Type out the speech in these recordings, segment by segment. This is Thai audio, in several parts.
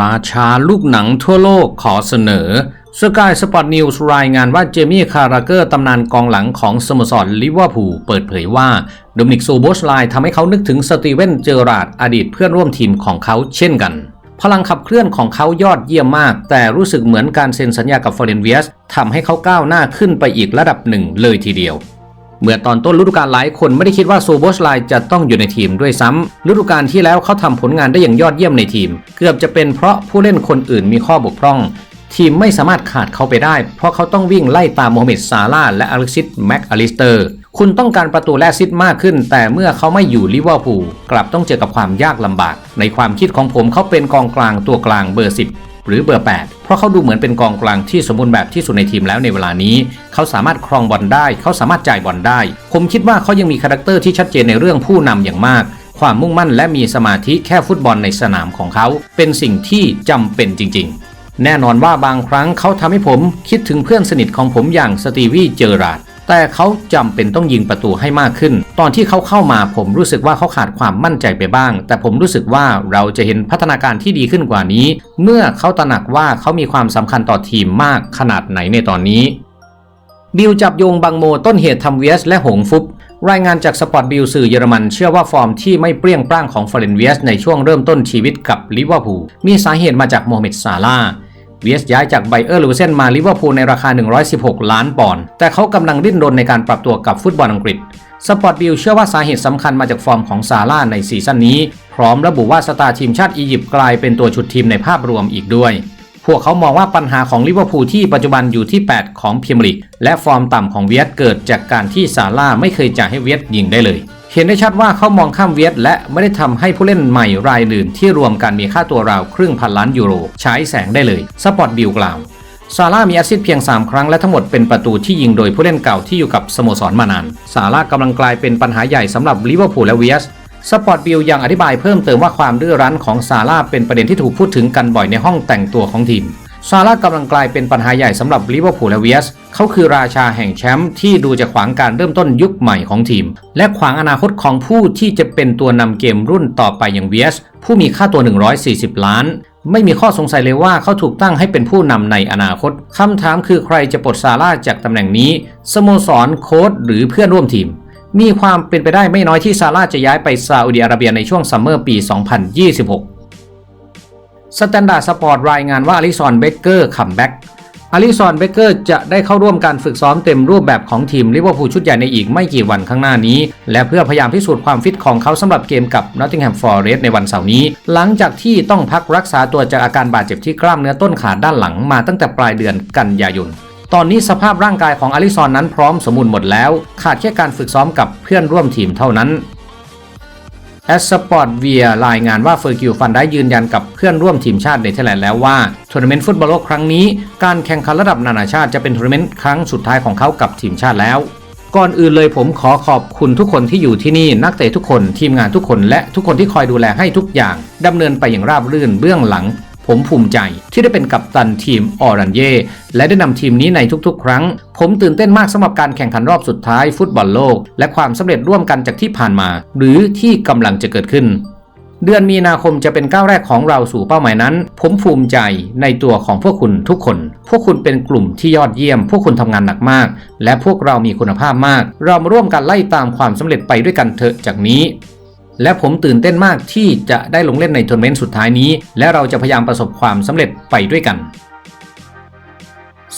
ราชาลูกหนังทั่วโลกขอเสนอสกายสปอร์ตนิวส์รายงานว่าเจมี่คาราเกอร์ตำนานกองหลังของสโมสรลิเวอร์พูลเปิดเผยว่าโดมินิกซูโบชไลทำให้เขานึกถึงสตีเวนเจอราร์ดอดีตเพื่อนร่วมทีมของเขาเช่นกัน พลังขับเคลื่อนของเขายอดเยี่ยมมาก แต่รู้สึกเหมือนการเซ็นสัญญากับฟอร์เรนเวียสทำให้เขาก้าวหน้าขึ้นไปอีกระดับหนึ่งเลยทีเดียว เมื่อตอนต้นฤดูกาลหลายคนไม่ได้คิดว่าซูโบชไลจะต้องอยู่ในทีมด้วยซ้ำฤดูกาลที่แล้วเขาทำผลงานได้อย่างยอดเยี่ยมในทีม เกือบจะเป็นเพราะผู้เล่นคนอื่นมีข้อบกพร่อง ทีมไม่สามารถขาดเขาไปได้ เพราะเขาต้องวิ่งไล่ตามโมฮัมเหม็ดซาลาห์และอเล็กซิสแม็กอลิสเตอร์คุณต้องการประตูและซิดมากขึ้น แต่เมื่อเขาไม่อยู่ลิเวอร์พูลกลับต้องเจอกับความยากลำบาก ในความคิดของผมเขาเป็นกองกลางตัวกลางเบอร์ 10 หรือเบอร์ 8 เพราะเขาดูเหมือนเป็นกองกลางที่สมบูรณ์แบบที่สุดในทีมแล้วในเวลานี้ เขาสามารถครองบอลได้ เขาสามารถจ่ายบอลได้ ผมคิดว่าเขายังมีคาแรคเตอร์ที่ชัดเจนในเรื่องผู้นำอย่างมาก ความมุ่งมั่นและมีสมาธิแค่ฟุตบอลในสนามของเขา เป็นสิ่งที่จำเป็นจริง ๆ แน่นอนว่าบางครั้งเขาทำให้ผมคิดถึงเพื่อนสนิทของผมอย่างสตีวีเจอราร์ด แต่เขาจำเป็นต้องยิงประตูให้มากขึ้น ตอนที่เขาเข้ามาผมรู้สึกว่าเขาขาดความมั่นใจไปบ้าง แต่ผมรู้สึกว่าเราจะเห็นพัฒนาการที่ดีขึ้นกว่านี้ เมื่อเขาตระหนักว่าเขามีความสำคัญต่อทีมมากขนาดไหนในตอนนี้ บิลจับโยงบังโมต้นเหตุทำเวสและหงฟุบรายงานจากสปอร์ตบิลสื่อเยอรมันเชื่อว่าฟอร์มที่ไม่เปรี้ยงปร้างของฟอร์เรนเวียสในช่วงเริ่มต้นชีวิตกับลิเวอร์พูลมีสาเหตุมาจากโมฮัมเหม็ดซาลา เวียสย้ายจากไบเออร์ลูเซนมาลิเวอร์พูลในราคา 116 ล้านปอนด์แต่เขากำลังดิ้นรนในการปรับตัวกับฟุตบอลอังกฤษสปอร์ตบิลเชื่อว่าสาเหตุสำคัญมาจากฟอร์มของซาร่าในซีซั่นนี้ พร้อมระบุว่าสตาร์ทีมชาติอียิปต์กลายเป็นตัวชุดทีมในภาพรวมอีกด้วย พวกเขามองว่าปัญหาของลิเวอร์พูลที่ปัจจุบันอยู่ที่ 8 ของพรีเมียร์ลีกและฟอร์มต่ำของเวียสเกิดจากการที่ซาร่าไม่เคยจ่ายให้เวียสยิงได้เลย เห็นได้ชัดว่าเขามองข้ามเวียดและไม่ได้ทำให้ผู้เล่นใหม่รายอื่นที่รวมกันมีค่าตัวราวครึ่งพันล้านยูโร ใช้แสงได้เลย สปอร์ตบิลกล่าว ซาร่ามีแอซิสเพียง 3 ครั้งและทั้งหมดเป็นประตูที่ยิงโดยผู้เล่นเก่าที่อยู่กับสโมสรมานาน ซาร่ากำลังกลายเป็นปัญหาใหญ่สำหรับลิเวอร์พูลและเวียสสปอร์ตบิลยังอธิบายเพิ่มเติมว่าความดื้อรั้นของซาร่าเป็นประเด็นที่ถูกพูดถึงกันบ่อยในห้องแต่งตัวของทีม ซาร่ากำลังกลายเป็นปัญหาใหญ่สำหรับลิเวอร์พูลและเวียสเขาคือราชาแห่งแชมป์ที่ดูจะขวางการเริ่มต้นยุคใหม่ของทีม และขวางอนาคตของผู้ที่จะเป็นตัวนำเกมรุ่นต่อไปอย่างเวียสผู้มีค่าตัว 140 ล้าน ไม่มีข้อสงสัยเลยว่าเขาถูกตั้งให้เป็นผู้นำในอนาคตคำถามคือใครจะปลดซาร่าจากตำแหน่งนี้สโมสรโค้ชหรือเพื่อนร่วมทีมมีความเป็นไปได้ไม่น้อยที่ซาร่าจะย้ายไปซาอุดิอาระเบียในช่วงซัมเมอร์ปี 2026 สแตนดาร์ดสปอร์ตรายงานว่าอลิซอนเบเกอร์คัมแบ็กอลิซอนเบเกอร์จะได้เข้าร่วมการฝึกซ้อมเต็มรูปแบบของทีมลิเวอร์พูลชุดใหญ่ในอีกไม่กี่วันข้างหน้านี้ และเพื่อพยายามพิสูจน์ความฟิตของเขาสำหรับเกมกับนอตติงแฮมฟอร์เรสต์ในวันเสาร์นี้ หลังจากที่ต้องพักรักษาตัวจากอาการบาดเจ็บที่กล้ามเนื้อต้นขาด้านหลังมาตั้งแต่ปลายเดือนกันยายนตอนนี้สภาพร่างกายของอลิซอนนั้นพร้อมสมบูรณ์หมดแล้ว ขาดแค่การฝึกซ้อมกับเพื่อนร่วมทีมเท่านั้น แอสสปอร์ตเวียรายงานว่าเฟอร์กิวฟันได้ยืนยันกับเพื่อนร่วมทีมชาติเนเธอร์แลนด์แล้วว่าทัวร์นาเมนต์ฟุตบอลโลกครั้งนี้ การแข่งขันระดับนานาชาติจะเป็นทัวร์นาเมนต์ครั้งสุดท้ายของเขากับทีมชาติแล้ว ก่อนอื่นเลยผมขอขอบคุณทุกคนที่อยู่ที่นี่นักเตะทุกคนทีมงานทุกคนและทุกคนที่คอยดูแลให้ทุกอย่างดำเนินไปอย่างราบรื่นเบื้องหลัง ผมภูมิใจที่ได้เป็นกัปตันทีมออรันเย่และได้นำทีมนี้ในทุกๆ ครั้ง ผมตื่นเต้นมากสำหรับการแข่งขันรอบสุดท้ายฟุตบอลโลก และความสำเร็จร่วมกันจากที่ผ่านมา หรือที่กำลังจะเกิดขึ้น เดือนมีนาคมจะเป็นก้าวแรกของเราสู่เป้าหมายนั้น ผมภูมิใจในตัวของพวกคุณทุกคน พวกคุณเป็นกลุ่มที่ยอดเยี่ยม พวกคุณทำงานหนักมาก และพวกเรามีคุณภาพมาก เรามาร่วมกันไล่ตามความสำเร็จไปด้วยกันเถอะจากนี้ และผมตื่นเต้นมากที่จะได้ลงเล่นในทัวร์นาเมนต์สุดท้ายนี้ และเราจะพยายามประสบความสำเร็จไปด้วยกัน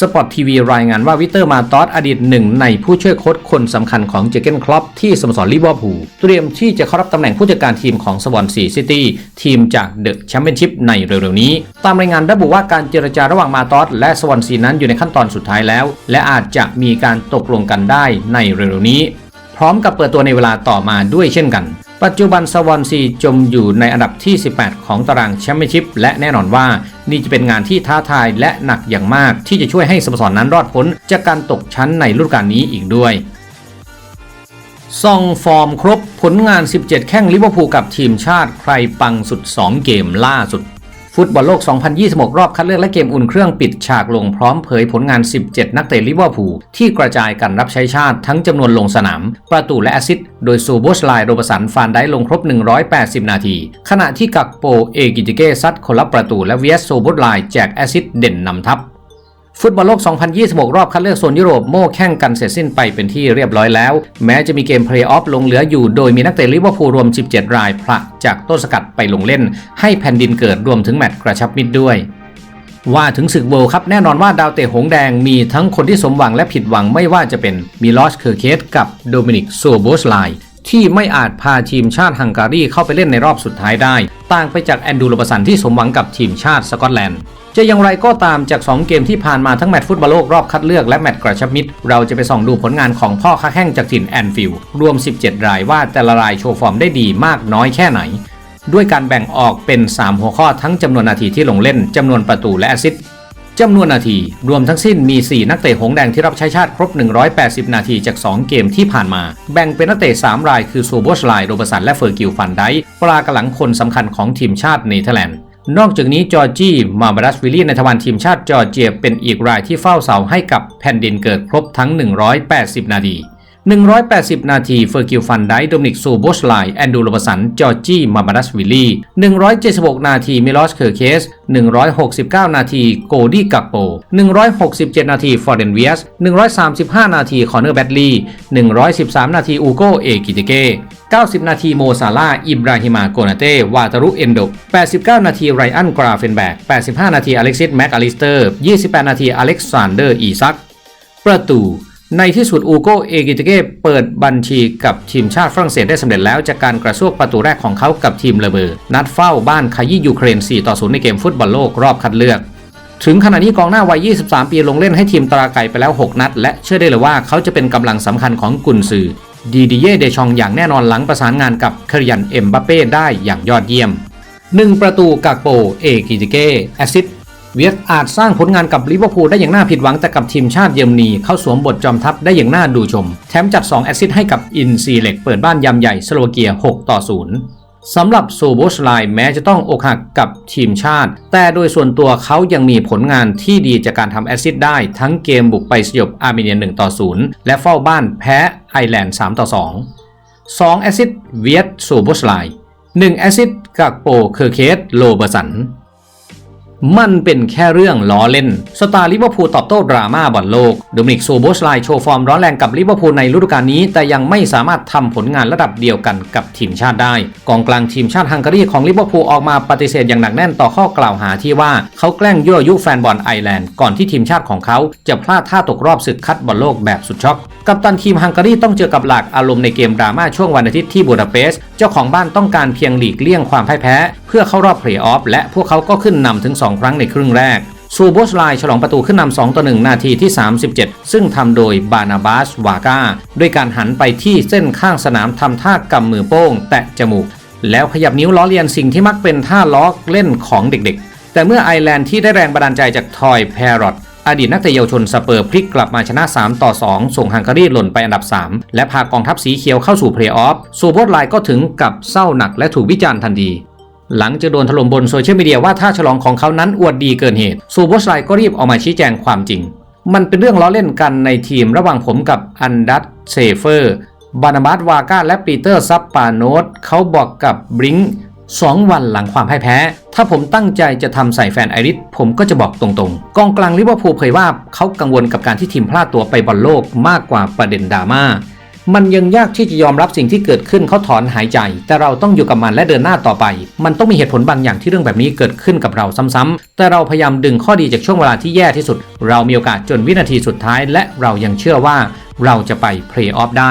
สปอร์ตทีวีรายงานว่าวิเตอร์มาตอสอดีตหนึ่งในผู้ช่วยโค้ชคนสำคัญของเจเกนคลอปที่สโมสรลิเวอร์พูลเตรียมที่จะเข้ารับตำแหน่งผู้จัดการทีมของสวอนซีซิตี้ทีมจากเดอะแชมเปี้ยนชิพในเร็วๆนี้ ตามรายงานระบุว่าการเจรจาระหว่างมาตอสและสวอนซีนั้นอยู่ในขั้นตอนสุดท้ายแล้ว และอาจจะมีการตกลงกันได้ในเร็วๆนี้ พร้อมกับเปิดตัวในเวลาต่อมาด้วยเช่นกัน ปัจจุบันสวอนซีจมอยู่ในอันดับที่ 18 ของตารางแชมเปี้ยนชิพและแน่นอนว่านี่จะเป็นงานที่ท้าทายและหนักอย่างมากที่จะช่วยให้สโมสรนั้นรอดพ้นจากการตกชั้นในฤดูกาลนี้อีกด้วยส่องฟอร์มครบผลงาน 17 แข้งลิเวอร์พูลกับทีมชาติใครปังสุด 2 เกมล่าสุด ฟุตบอลโลก 2026 รอบคัดเลือกและเกมอุ่นเครื่องปิดฉากลงพร้อมเผยผลงาน 17 นักเตะลิเวอร์พูลที่กระจายกันรับใช้ชาติทั้งจำนวนลงสนาม ประตูและแอซิสต์โดยซูโบสไลโรบสันฟานได้ลงครบ 180 นาที ขณะที่กักโปเอกิจิเกซัดคนละประตูและเวียสโซโบสไลแจกแอซิสต์เด่นนำทัพ ฟุตบอลโลก 2026 รอบคัดเลือกโซนยุโรปโม่แข่งกันเสร็จสิ้นไปเป็นที่เรียบร้อยแล้ว แม้จะมีเกมเพลย์ออฟลงเหลืออยู่โดยมีนักเตะลิเวอร์พูลรวม 17 รายผละจากต้นสกัดไปลงเล่น ให้แผ่นดินเกิดรวมถึงแมตช์กระชับมิตรด้วยว่าถึงศึกเวิลด์ครับแน่นอนว่าดาวเตะหงแดงมีทั้งคนที่สมหวังและผิดหวังไม่ว่าจะเป็นมิลอสเคอร์เคสกับโดมินิกโซโบสไล ที่ไม่อาจพาทีมชาติฮังการีเข้าไปเล่นในรอบสุดท้ายได้ ต่างไปจากแอนดูโรบสันที่สมหวังกับทีมชาติสกอตแลนด์จะอย่างไรก็ตามจาก 2 เกมที่ผ่านมาทั้งแมตช์ฟุตบอลโลกรอบคัดเลือกและแมตช์กระชับมิตร เราจะไปส่องดูผลงานของพ่อค้าแข้งจากถิ่นแอนฟิลด์รวม 17 รายว่าแต่ละรายโชว์ฟอร์มได้ดีมากน้อยแค่ไหน ด้วยการแบ่งออกเป็น 3 หัวข้อทั้งจำนวนนาทีที่ลงเล่นจำนวนประตูและแอสซิสต์ จำนวนนาทีรวมทั้งสิ้นมี 4 นักเตะหงแดงที่รับใช้ชาติครบ 180 นาทีจาก 2 เกมที่ผ่านมา แบ่งเป็นนักเตะ 3 รายคือโซโบชไลโรบสันและเฟอร์กิลฟันไดปลากระหลังคนสำคัญของทีมชาติเนเธอร์แลนด์นอกจากนี้จอร์จี้มาบรัสวิลลี่ในทวารทีมชาติจอร์เจียเป็นอีกรายที่เฝ้าเสาให้กับแผ่นดินเกิดครบทั้ง 180 นาที 180 นาทีเฟอร์กิลฟันไดโดมินิกซูโบสไลแอนดูโรบสัน จอร์จี้มาบารัสวิลลี่176 นาทีมิลอสเคอร์เคส 169 นาทีโกดี้กักโป 167 นาทีฟอร์เดนเวียส 135 นาทีคอนเนอร์แบดลีย์113 นาทีอูโกเอกิติเก้90 นาทีโมซาลาอิบราฮิมาโกนาเต้ วาตารุเอนโด89 นาทีไรอันกราเฟนแบก 85 นาทีอเล็กซิสแม็กอลิสเตอร์ 28 นาทีอเล็กซานเดอร์อีซัก ประตู ในที่สุดอูโกเอกิตเก้เปิดบัญชีกับทีมชาติฝรั่งเศสได้สำเร็จแล้ว จากการกระซวกประตูแรกของเขากับทีมเลเบอร์ นัดเฝ้าบ้านขยี้ยูเครน 4 ต่อ 0 ในเกมฟุตบอลโลกรอบคัดเลือก ถึงขณะนี้กองหน้าวัย 23 ปีลงเล่นให้ทีมตราไก่ไปแล้ว 6 นัด และเชื่อได้เลยว่าเขาจะเป็นกำลังสำคัญของกุนซือดีดีเย่เดชองอย่างแน่นอนหลังประสานงานกับคริยันเอ็มบัปเป้ได้อย่างยอดเยี่ยม 1 ประตูกากโปเอกิตเก้แอสซิส เวียสอาจสร้างผลงานกับลิเวอร์พูลได้อย่างน่าผิดหวังแต่กับทีมชาติเยอรมนีเข้าสวมบทจอมทัพได้อย่างน่าดูชม แถมจัด 2 แอสซิสต์ให้กับอินซีเล็กเปิดบ้านยำใหญ่สโลวาเกีย 6 ต่อ 0 สำหรับโซโบสไลแม้จะต้องอกหักกับทีมชาติ แต่โดยส่วนตัวเขายังมีผลงานที่ดีจากการทำแอสซิสต์ได้ทั้งเกมบุกไปสยบอาร์เมเนีย 1 ต่อ 0 และเฝ้าบ้านแพ้ไอร์แลนด์ 3 ต่อ 2 2 แอสซิสต์เวียสโซโบสไล1แอสซิสต์กักโปเคอร์เคสโลเบอร์สัน มันเป็นแค่เรื่องล้อเล่น สตาร์ลิเวอร์พูลตอบโต้ดราม่าบอลโลก โดมินิกโซโบสไลโชว์ฟอร์มร้อนแรงกับลิเวอร์พูลในฤดูกาลนี้ แต่ยังไม่สามารถทำผลงานระดับเดียวกันกับทีมชาติได้ กองกลางทีมชาติฮังการีของลิเวอร์พูลออกมาปฏิเสธอย่างหนักแน่นต่อข้อกล่าวหาที่ว่าเขาแกล้งยั่วยุแฟนบอลไอแลนด์ก่อนที่ทีมชาติของเขาจะพลาดท่าตกรอบศึกคัดบอลโลกแบบสุดช็อก กัปตันทีมฮังการีต้องเจอกับหลากอารมณ์ในเกมดราม่าช่วงวันอาทิตย์ที่บูดาเปสต์ จ้าของบ้านต้องการเพียงหลีกเลี่ยงความพ่ายแพ้ เพื่อเข้ารอบเพลย์ออฟและพวกเขาก็ขึ้นนำถึง 2 ครั้งในครึ่งแรกซูโบสไลฉลองประตูขึ้นนำ2ต่อ1นาทีที่ 37 ซึ่งทำโดยบานาบาสวาก้าด้วยการหันไปที่เส้นข้างสนามทำท่ากำมือโป้ง แตะจมูก แล้วขยับนิ้วล้อเลียนสิ่งที่มักเป็นท่าล้อเล่นของเด็กๆ แต่เมื่อไอร์แลนด์ที่ได้แรงบันดาลใจจากทอยแพรอต อดีตนักเตะเยาวชนสเปอร์พลิกกลับมาชนะ 3 ต่อ 2 ส่งฮังการีหล่นไปอันดับ 3 และพากองทัพสีเขียวเข้าสู่เพลย์ออฟซูโบสไลก็ถึงกับเศร้าหนักและถูกวิจารณ์ทันทีหลังจากโดนถล่มบนโซเชียลมีเดียว่าท่าฉลองของเขานั้นอวดดีเกินเหตุซูโบสไลก็รีบออกมาชี้แจงความจริง มันเป็นเรื่องล้อเล่นกันในทีมระหว่างผมกับอันดัตเซเฟอร์ บานาบัสวาก้าและปีเตอร์ซับปาโนตเขาบอกกับบริง สองวันหลังความพ่ายแพ้ ถ้าผมตั้งใจจะทำใส่แฟนไอริสผมก็จะบอกตรงๆ กองกลางลิเวอร์พูลเผยว่าเขากังวลกับการที่ทีมพลาดตัวไปบอลโลกมากกว่าประเด็นดราม่ามันยังยากที่จะยอมรับสิ่งที่เกิดขึ้นเขาถอนหายใจ แต่เราต้องอยู่กับมันและเดินหน้าต่อไป มันต้องมีเหตุผลบางอย่างที่เรื่องแบบนี้เกิดขึ้นกับเราซ้ำๆแต่เราพยายามดึงข้อดีจากช่วงเวลาที่แย่ที่สุด เรามีโอกาสจนวินาทีสุดท้าย และเรายังเชื่อว่าเราจะไปเพลย์ออฟได้